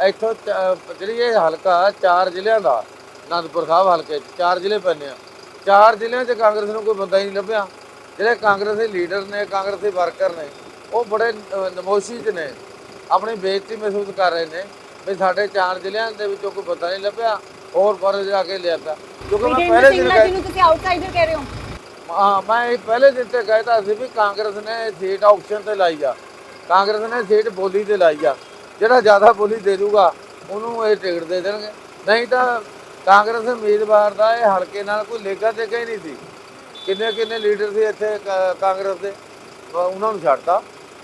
ਇੱਥੋਂ ਚ- ਜਿਹੜੀ ਇਹ ਹਲਕਾ ਚਾਰ ਜ਼ਿਲ੍ਹਿਆਂ ਦਾ ਅਨੰਦਪੁਰ ਸਾਹਿਬ ਹਲਕੇ 'ਚ ਚਾਰ ਜ਼ਿਲ੍ਹੇ ਪੈਂਦੇ ਆ। ਚਾਰ ਜ਼ਿਲ੍ਹਿਆਂ 'ਚ ਕਾਂਗਰਸ ਨੂੰ ਕੋਈ ਬੰਦਾ ਹੀ ਨਹੀਂ ਲੱਭਿਆ। ਜਿਹੜੇ ਕਾਂਗਰਸੀ ਲੀਡਰ ਨੇ ਕਾਂਗਰਸੀ ਵਰਕਰ ਨੇ ਉਹ ਬੜੇ ਅਹ, ਨਮੋਸ਼ੀ 'ਚ ਨੇ। ਆਪਣੀ ਬੇਇੱਜ਼ਤੀ ਮਹਿਸੂਸ ਕਰ ਰਹੇ ਨੇ ਵੀ ਸਾਡੇ ਚਾਰ ਜ਼ਿਲ੍ਹਿਆਂ ਦੇ ਵਿੱਚੋਂ ਕੋਈ ਬੰਦਾ ਨਹੀਂ ਲੱਭਿਆ ਹੋਰ ਪਰ ਜਾ ਕੇ ਲਿਆਤਾ ਕਿਉਂਕਿ ਮੈਂ ਵਿਜੇਂਦਰ ਪਹਿਲੇ ਦਿਨ ਕਹਿ ਨੂੰ ਤੁਸੀਂ ਆਊਟਸਾਈਡਰ ਕਹਿ ਰਹੇ ਹੋ। ਹਾਂ ਮੈਂ ਇਹ ਪਹਿਲੇ ਦਿਨ ਤੇ ਕਹਿਤਾ ਸੀ ਵੀ ਕਾਂਗਰਸ ਨੇ ਸੀਟ ਆਕਸ਼ਨ ਤੇ ਲਾਈ ਆ। ਕਾਂਗਰਸ ਨੇ ਸੀਟ ਬੋਲੀ ਤੇ ਲਾਈ ਆ। ਜਿਹੜਾ ਜ਼ਿਆਦਾ ਬੋਲੀ ਦੇ ਦੂਗਾ ਉਹਨੂੰ ਇਹ ਟਿਕਟ ਦੇ ਦੇਣਗੇ। ਨਹੀਂ ਤਾਂ ਕਾਂਗਰਸ ਉਮੀਦਵਾਰ ਦਾ ਇਹ ਹਲਕੇ ਨਾਲ ਕੋਈ ਲੇਗਾ ਦੇਗਾ ਹੀ ਨਹੀਂ ਸੀ। ਕਿੰਨੇ ਕਿੰਨੇ ਲੀਡਰ ਸੀ ਇੱਥੇ ਕਾ- ਕਾਂਗਰਸ ਦੇ? ਉਹਨਾਂ ਨੂੰ ਛੱਡਤਾ।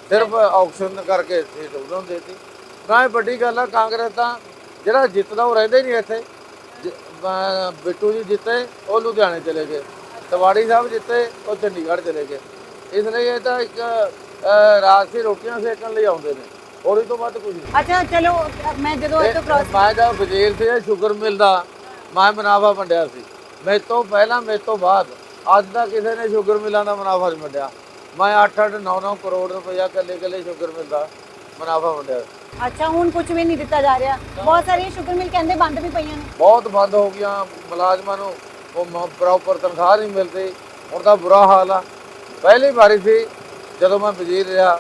ਸਿਰਫ ਆਕਸ਼ਨ ਕਰਕੇ ਸੀਟ ਉਹਨਾਂ ਨੂੰ ਦੇਤੀ। ਤਾਂ ਇਹ ਵੱਡੀ ਗੱਲ ਆ ਕਾਂਗਰਸ ਤਾਂ ਜਿਹੜਾ ਜਿੱਤਦਾ ਉਹ ਰਹਿੰਦੇ ਨਹੀਂ ਇੱਥੇ। ਜ- ਬਿੱਟੂ ਜੀ ਜਿੱਤੇ ਉਹ ਲੁਧਿਆਣੇ ਚਲੇ ਗਏ। ਤਵਾੜੀ ਸਾਹਿਬ ਜਿੱਤੇ ਉਹ ਚੰਡੀਗੜ੍ਹ ਚਲੇ ਗਏ। ਇਸ ਲਈ ਇਹ ਤਾਂ ਇੱਕ ਅਹ, ਰਾਤ ਦੀ ਰੋਟੀਆਂ ਸੇਕਣ ਲਈ ਆਉਂਦੇ ਨੇ। ਇਹ ਤੋਂ ਵੱਧ ਕੁਝ ਨਹੀਂ। ਅੱਛਾ ਚਲੋ ਮੈਂ ਜਦੋਂ ਇੱਥੋਂ ਕ੍ਰਾਸ ਮੈਂ ਜਦ ਵਜ਼ੀਰ ਸੀ ਸ਼ੂਗਰ ਮਿਲ ਦਾ ਮੈਂ ਮੁਨਾਫਾ ਵੰਡਿਆ ਸੀ। ਮੇਰੇ ਤੋਂ ਪਹਿਲਾਂ ਮੇਰੇ ਤੋਂ ਬਾਅਦ ਅੱਜ ਤੱਕ ਕਿਸੇ ਨੇ ਸ਼ੂਗਰ ਮਿਲਾਂ ਦਾ ਮੁਨਾਫਾ ਨਹੀਂ ਵੰਡਿਆ। ਮੈਂ 8-8 9-9 ਕਰੋੜ ਰੁਪਇਆ ਕੱਲੇ ਕੱਲੇ ਸ਼ੂਗਰ ਮਿਲ ਦਾ ਮੁਨਾਫਾ ਵੰਡਿਆ ਅੱਛਾ ਹੁਣ ਕੁਝ ਵੀ ਨਹੀਂ ਦਿੱਤਾ ਜਾ ਰਿਹਾ। ਬਹੁਤ ਸਾਰੀਆਂ ਸ਼ੂਗਰ ਮਿਲ ਕਹਿੰਦੇ ਬੰਦ ਵੀ ਪਈਆਂ ਨੇ। ਬਹੁਤ ਬੰਦ ਹੋ ਗਈਆਂ ਮੁਲਾਜ਼ਮਾਂ ਨੂੰ ਉਹ ਪ੍ਰੋਪਰ ਤਨਖਾਹ ਨਹੀਂ ਮਿਲਦੀ। ਹੁਣ ਤਾਂ ਬੁਰਾ ਹਾਲ ਆ। ਪਹਿਲੀ ਵਾਰੀ ਸੀ ਜਦੋਂ ਮੈਂ ਵਜ਼ੀਰ ਰਿਹਾ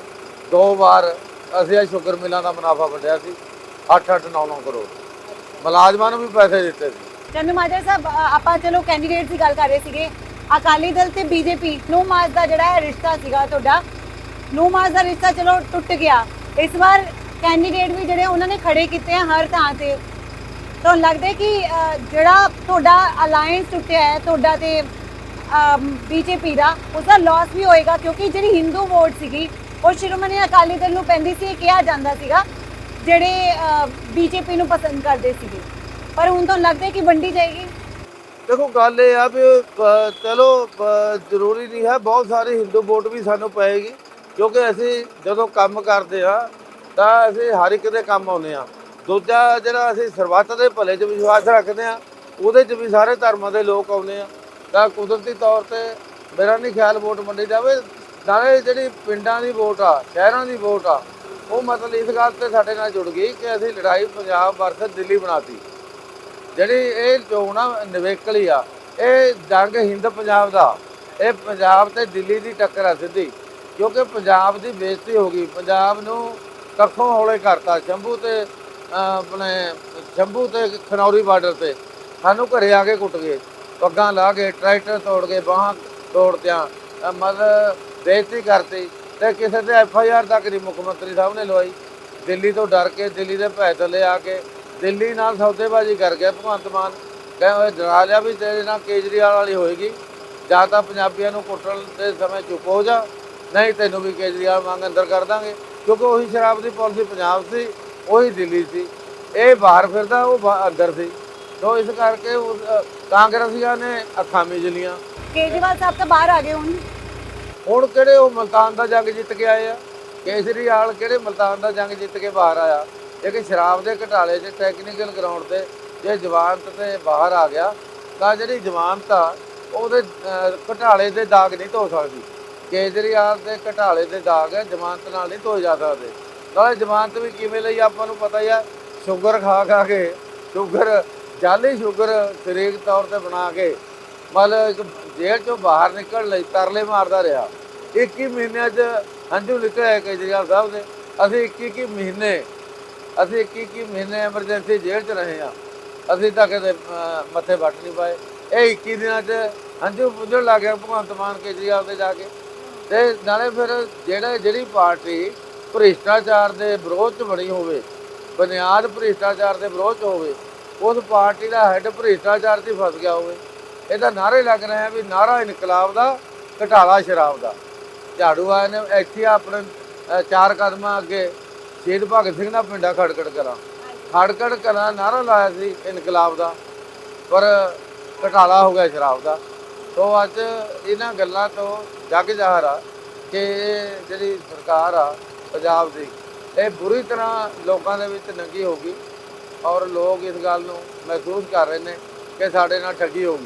ਦੋ ਵਾਰ ਅਸੀਂ ਇਹ ਸ਼ੂਗਰ ਮਿਲਾਂ ਦਾ ਮੁਨਾਫਾ ਵੰਡਿਆ ਸੀ 8-8 9-9 ਕਰੋੜ। ਮੁਲਾਜ਼ਮਾਂ ਨੂੰ ਵੀ ਪੈਸੇ ਦਿੱਤੇ ਸੀ। ਚੰਦੂ ਮਾਜਰਾ ਸਾਹਿਬ ਆਪਾਂ ਚਲੋ ਕੈਂਡੀਡੇਟ ਦੀ ਗੱਲ ਕਰ ਰਹੇ ਸੀਗੇ। ਅਕਾਲੀ ਦਲ ਤੇ ਬੀਜੇਪੀ ਨੂੰ ਮਾਸ ਦਾ ਜਿਹੜਾ ਹੈ ਰਿਸ਼ਤਾ ਸੀਗਾ ਤੁਹਾਡਾ ਨੂੰ ਮਾਸ ਦਾ ਰਿਸ਼ਤਾ ਚਲੋ ਟੁੱਟ ਗਿਆ। ਇਸ ਵਾਰ ਕੈਂਡੀਡੇਟ ਵੀ ਜਿਹੜੇ ਉਹਨਾਂ ਨੇ ਖੜੇ ਕੀਤੇ ਆ ਹਰ ਥਾਂ ਤੇ। ਤਾਂ ਲੱਗਦਾ ਕਿ ਜਿਹੜਾ ਤੁਹਾਡਾ ਅਲਾਈਅੰਸ ਟੁੱਟਿਆ ਹੈ, ਤੁਹਾਡਾ ਤੇ ਬੀਜੇਪੀ ਦਾ ਉਸ ਦਾ ਲਾਸ ਵੀ ਹੋਏਗਾ, ਕਿਉਂਕਿ ਜਿਹੜੀ ਹਿੰਦੂ ਵੋਟ ਸੀਗੀ ਉਹ ਸ਼੍ਰੋਮਣੀ ਅਕਾਲੀ ਦਲ ਨੂੰ ਪੈਂਦੀ ਸੀ, ਇਹ ਕਿਹਾ ਜਾਂਦਾ ਸੀਗਾ, ਜਿਹੜੇ ਬੀਜੇਪੀ ਨੂੰ ਪਸੰਦ ਕਰਦੇ ਸੀਗੇ। ਪਰ ਹੁਣ ਤਾਂ ਲੱਗਦਾ ਕਿ ਵੰਡੀ ਜਾਏਗੀ। ਦੇਖੋ, ਗੱਲ ਇਹ ਆ ਵੀ ਚਲੋ ਜ਼ਰੂਰੀ ਨਹੀਂ ਹੈ, ਬਹੁਤ ਸਾਰੇ ਹਿੰਦੂ ਵੋਟ ਵੀ ਸਾਨੂੰ ਪਏਗੀ, ਕਿਉਂਕਿ ਅਸੀਂ ਜਦੋਂ ਕੰਮ ਕਰਦੇ ਆ ਤਾਂ ਅਸੀਂ ਹਰ ਇੱਕ ਦੇ ਕੰਮ ਆਉਂਦੇ ਆ ਦੂਜਾ ਜਿਹੜਾ ਅਸੀਂ ਸਰਬੱਤ ਦੇ ਭਲੇ 'ਚ ਵਿਸ਼ਵਾਸ ਰੱਖਦੇ ਆ ਉਹਦੇ 'ਚ ਵੀ ਸਾਰੇ ਧਰਮਾਂ ਦੇ ਲੋਕ ਆਉਂਦੇ ਆ। ਤਾਂ ਕੁਦਰਤੀ ਤੌਰ ਤੇ ਮੇਰਾ ਨਹੀਂ ਖਿਆਲ ਵੋਟ ਮੰਡੀ ਜਾਵੇ ਨਾਲੇ ਜਿਹੜੀ ਪਿੰਡਾਂ ਦੀ ਵੋਟ ਆ ਸ਼ਹਿਰਾਂ ਦੀ ਵੋਟ ਆ ਉਹ ਮਤਲਬ ਇਸ ਗੱਲ ਤੇ ਸਾਡੇ ਨਾਲ ਜੁੜ ਗਈ ਕਿ ਅਸੀਂ ਲੜਾਈ ਪੰਜਾਬ ਵਰਸਸ ਦਿੱਲੀ ਬਣਾਤੀ। ਜਿਹੜੀ ਇਹ ਚੋਣ ਆ ਨਿਵੇਕਲੀ ਆ ਇਹ ਜੰਗ ਹਿੰਦ ਪੰਜਾਬ ਦਾ ਇਹ ਪੰਜਾਬ ਤੇ ਦਿੱਲੀ ਦੀ ਟੱਕਰ ਆ ਸਿੱਧੀ ਕਿਉਂਕਿ ਪੰਜਾਬ ਦੀ ਬੇਇੱਜ਼ਤੀ ਹੋ ਗਈ ਪੰਜਾਬ ਨੂੰ ਕੱਖੋਂ ਹੌਲੇ ਕਰਤਾ ਸ਼ੰਭੂ ਤੇ ਆਪਣੇ ਸ਼ੰਭੂ ਤੇ ਖਨੌਰੀ ਬਾਰਡਰ ਤੇ ਸਾਨੂੰ ਘਰੇ ਆ ਕੇ ਕੁੱਟ ਗਏ ਪੱਗਾਂ ਲਾ ਕੇ ਟਰੈਕਟਰ ਤੋੜ ਕੇ ਬਾਹਾਂ ਤੋੜਦਿਆਂ ਅਹ, ਮਤਲਬ ਬੇਇੱਜ਼ਤੀ ਕਰਤੀ ਤੇ ਕਿਸੇ ਤੇ ਐਫ ਆਈ ਆਰ ਤੱਕ ਨਹੀਂ ਮੁੱਖ ਮੰਤਰੀ ਸਾਹਿਬ ਨੇ ਲਵਾਈ। ਦਿੱਲੀ ਤੋਂ ਡਰ ਕੇ ਦਿੱਲੀ ਦੇ ਭੈ ਥੱਲੇ ਆ ਕੇ ਦਿੱਲੀ ਨਾਲ ਸੌਦੇਬਾਜ਼ੀ ਕਰ ਗਿਆ ਭਗਵੰਤ ਮਾਨ। ਕਹਿੰਦੇ ਡਰਾ ਲਿਆ ਵੀ ਤੇਰੇ ਨਾਲ ਕੇਜਰੀਵਾਲ ਵਾਲੀ ਹੋਏਗੀ। ਜਾਂ ਤਾਂ ਪੰਜਾਬੀਆਂ ਨੂੰ ਕੁੱਟਣ ਦੇ ਸਮੇਂ ਚੁੱਪ ਹੋ ਜਾ, ਨਹੀਂ ਤੈਨੂੰ ਵੀ ਕੇਜਰੀਵਾਲ ਵਾਂਗ ਅੰਦਰ ਕਰ ਦਾਂਗੇ। ਕਿਉਂਕਿ ਉਹੀ ਸ਼ਰਾਬ ਦੀ ਪਾਲਿਸੀ ਪੰਜਾਬ ਸੀ, ਉਹੀ ਦਿੱਲੀ ਸੀ। ਇਹ ਬਾਹਰ ਫਿਰਦਾ, ਉਹ ਅੰਦਰ ਸੀ। ਤੋਂ ਇਸ ਕਰਕੇ ਕਾਂਗਰਸੀਆਂ ਨੇ ਅੱਖਾਂ ਮੀਚ ਲੀਆਂ ਕੇਜਰੀਵਾਲ ਸਾਹਿਬ ਤਾਂ ਬਾਹਰ ਆ ਗਏ ਹੁਣ। ਹੁਣ ਕਿਹੜੇ ਉਹ ਮਲਤਾਨ ਦਾ ਜੰਗ ਜਿੱਤ ਕੇ ਆਏ ਆ? ਕੇਜਰੀਵਾਲ ਕਿਹੜੇ ਮਲਤਾਨ ਦਾ ਜੰਗ ਜਿੱਤ ਕੇ ਬਾਹਰ ਆਇਆ? ਲੇਕਿਨ ਸ਼ਰਾਬ ਦੇ ਘਟਾਲੇ 'ਚ ਟੈਕਨੀਕਲ ਗਰਾਊਂਡ ਤੇ ਜੇ ਜਵਾਨਤ ਤੇ ਬਾਹਰ ਆ ਗਿਆ, ਤਾਂ ਜਿਹੜੀ ਜਵਾਨਤ ਆ, ਉਹਦੇ ਘਟਾਲੇ ਦੇ ਦਾਗ ਨਹੀਂ ਧੋ ਸਕਦੀ। ਕੇਜਰੀਵਾਲ ਦੇ ਘਟਾਲੇ ਦੇ ਦਾਗ ਹੈ ਜਮਾਨਤ ਨਾਲ ਨਹੀਂ ਧੋਏ ਜਾ ਸਕਦੇ। ਨਾਲੇ ਜਮਾਨਤ ਵੀ ਕਿਵੇਂ ਲਈ ਆਪਾਂ ਨੂੰ ਪਤਾ ਹੀ ਆ? ਸ਼ੂਗਰ ਖਾ ਖਾ ਕੇ, ਸ਼ੂਗਰ ਜਾਲੀ ਸ਼ੂਗਰ ਸਰੀਰਕ ਤੌਰ ਤੇ ਬਣਾ ਕੇ, ਮਤਲਬ ਇੱਕ ਜੇਲ੍ਹ ਚੋਂ ਬਾਹਰ ਨਿਕਲਣ ਲਈ ਤਰਲੇ ਮਾਰਦਾ ਰਿਹਾ। 21 ਮਹੀਨਿਆਂ 'ਚ ਹੰਝੂ ਨਿਕਲਿਆ ਕੇਜਰੀਵਾਲ ਸਾਹਿਬ ਦੇ। ਅਸੀਂ 21 21 ਮਹੀਨੇ, ਅਸੀਂ 21 21 ਮਹੀਨੇ ਐਮਰਜੈਂਸੀ ਜੇਲ੍ਹ 'ਚ ਰਹੇ ਆ ਅਸੀਂ ਤਾਂ ਕਦੇ ਮੱਥੇ ਵੱਟ ਨਹੀਂ ਪਾਏ। ਇਹ 21 ਦਿਨਾਂ 'ਚ ਹੰਝੂ ਪੁੱਜਣ ਲੱਗ ਗਿਆ ਭਗਵੰਤ ਮਾਨ ਕੇਜਰੀਵਾਲ ਤੇ ਜਾ ਕੇ। ਤੇ ਨਾਲੇ ਫਿਰ ਜਿਹੜਾ, ਜਿਹੜੀ ਪਾਰਟੀ ਭ੍ਰਿਸ਼ਟਾਚਾਰ ਦੇ ਵਿਰੋਧ 'ਚ ਬਣੀ ਹੋਵੇ, ਬੁਨਿਆਦ ਭ੍ਰਿਸ਼ਟਾਚਾਰ ਦੇ ਵਿਰੋਧ 'ਚ ਹੋਵੇ, ਉਸ ਪਾਰਟੀ ਦਾ ਹੈੱਡ ਭ੍ਰਿਸ਼ਟਾਚਾਰ 'ਚ ਫਸ ਗਿਆ ਹੋਵੇ। ਇਹਦਾ ਨਾਰੇ ਲੱਗ ਰਹੇ ਆ ਵੀ ਨਾਰਾ ਇਨਕਲਾਬ ਦਾ, ਘਟਾਲਾ ਸ਼ਰਾਬ ਦਾ। ਝਾੜੂ ਆਏ ਨੇ ਇੱਥੇ ਆਪਣੇ ਚਾਰ ਕਦਮਾਂ ਅੱਗੇ ਸ਼ਹੀਦ ਭਗਤ ਸਿੰਘ ਦਾ ਪਿੰਡਾ ਖੜਕੜ ਕਰਾਂ। ਖੜਕੜ ਕਰਾਂ ਨਾਰਾ ਲਾਇਆ ਸੀ ਇਨਕਲਾਬ ਦਾ, ਪਰ ਘਟਾਲਾ ਹੋ ਗਿਆ ਸ਼ਰਾਬ ਦਾ। ਸੋ ਅੱਜ ਇਹਨਾਂ ਗੱਲਾਂ ਤੋਂ ਜੱਗ ਜ਼ਾਹਰ ਆ ਕਿ ਜਿਹੜੀ ਸਰਕਾਰ ਆ ਪੰਜਾਬ ਦੀ, ਇਹ ਬੁਰੀ ਤਰ੍ਹਾਂ ਲੋਕਾਂ ਦੇ ਵਿੱਚ ਨੰਗੀ ਹੋ ਗਈ ਔਰ ਲੋਕ ਇਸ ਗੱਲ ਨੂੰ ਮਹਿਸੂਸ ਕਰ ਰਹੇ ਨੇ ਕਿ ਸਾਡੇ ਨਾਲ ਠੱਗੀ ਹੋ ਗਈ।